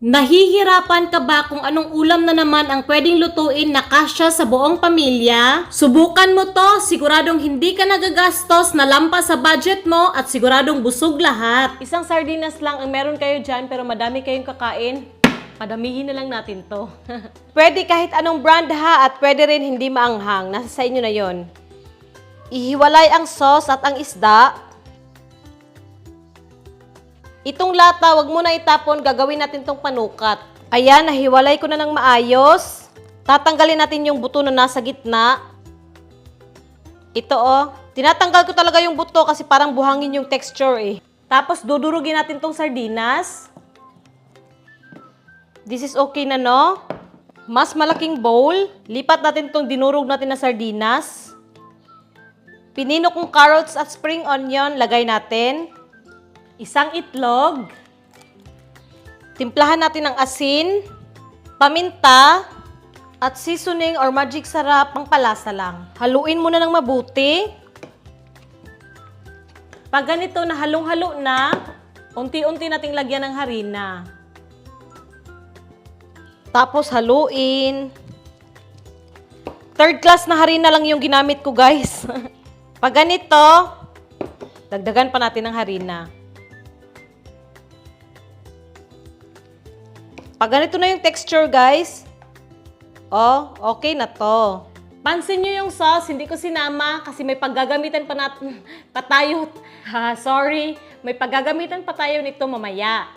Nahihirapan ka ba kung anong ulam na naman ang pwedeng lutuin na kasya sa buong pamilya? Subukan mo to, siguradong hindi ka nagagastos na lampas sa budget mo at siguradong busog lahat. Isang sardinas lang ang meron kayo dyan pero madami kayong kakain. Padamihin na lang natin to. pwede kahit anong brand ha at pwede rin hindi maanghang. Nasa sa inyo na yon. Ihiwalay ang sauce at ang isda Itong lata, wag mo na itapon, gagawin natin tong panukat. Ayan, nahiwalay ko na ng maayos. Tatanggalin natin yung buto na nasa gitna. Ito oh, tinatanggal ko talaga yung buto kasi parang buhangin yung texture eh. Tapos dudurugin natin tong sardinas. This is okay na no? Mas malaking bowl, lipat natin tong dinurog natin na sardinas. Pinino kong carrots at spring onion, lagay natin. Isang itlog. Timplahan natin ng asin, paminta, at seasoning or magic sarap pang palasa lang. Haluin muna ng mabuti. Pag ganito na halong-halo na, unti-unti nating lagyan ng harina. Tapos haluin. Third class na harina lang yung ginamit ko, guys. Pag ganito, dagdagan pa natin ng harina. Pag ganito na yung texture, guys, oh, okay na to. Pansin nyo yung sauce, hindi ko sinama kasi may paggagamitan pa, nat pa tayo. Ha, sorry, may paggagamitan pa tayo nito mamaya.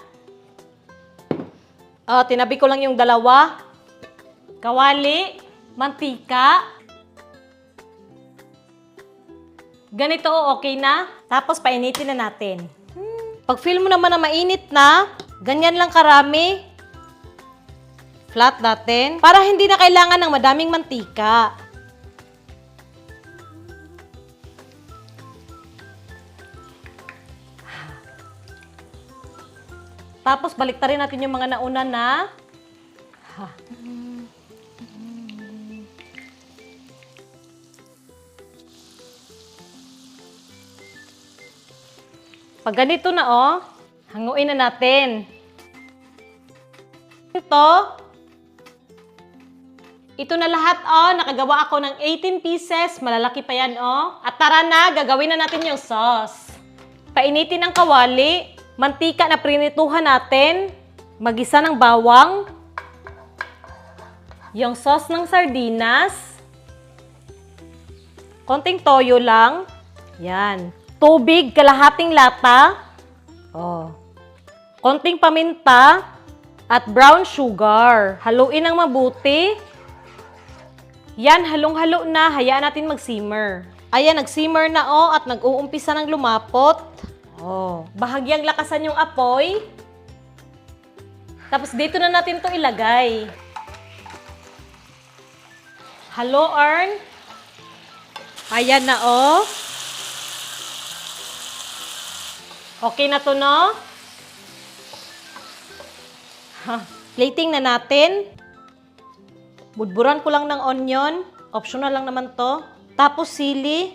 Oh, tinabi ko lang yung dalawa. Kawali, mantika. Ganito, okay na. Tapos painitin na natin. Pag feel mo naman na mainit na, ganyan lang karami. Flat natin. Para hindi na kailangan ng madaming mantika. Tapos baliktarin natin yung mga nauna na. Ha. Pag ganito na oh, hanguin na natin. Ito, ito na lahat, oh. Nakagawa ako ng 18 pieces. Malalaki pa yan, oh. At tara na, gagawin na natin yung sauce. Painitin ng kawali. Mantika na prinituhan natin. Magisa ng bawang. Yung sauce ng sardinas. Konting toyo lang. Yan. Tubig, kalahating lata. Oh. Konting paminta at brown sugar. Haluin ng mabuti. Yan, halong-halo na. Hayaan natin mag-simmer. Ayan, nag-simmer na oh at nag-uumpisa ng lumapot. Oh, bahagyang lakasan yung apoy. Tapos dito na natin to ilagay. Halo, Arn. Ayan na oh. Okay na to, no? Ha, plating na natin. Budburan ko lang ng onion. Optional lang naman to. Tapos sili.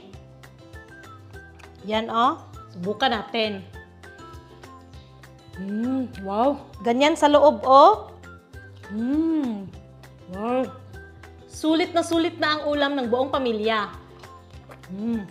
Yan oh. Subukan natin. Mmm, wow. Ganyan sa loob oh. Mmm, wow. Sulit na sulit na ang ulam ng buong pamilya. Mmm.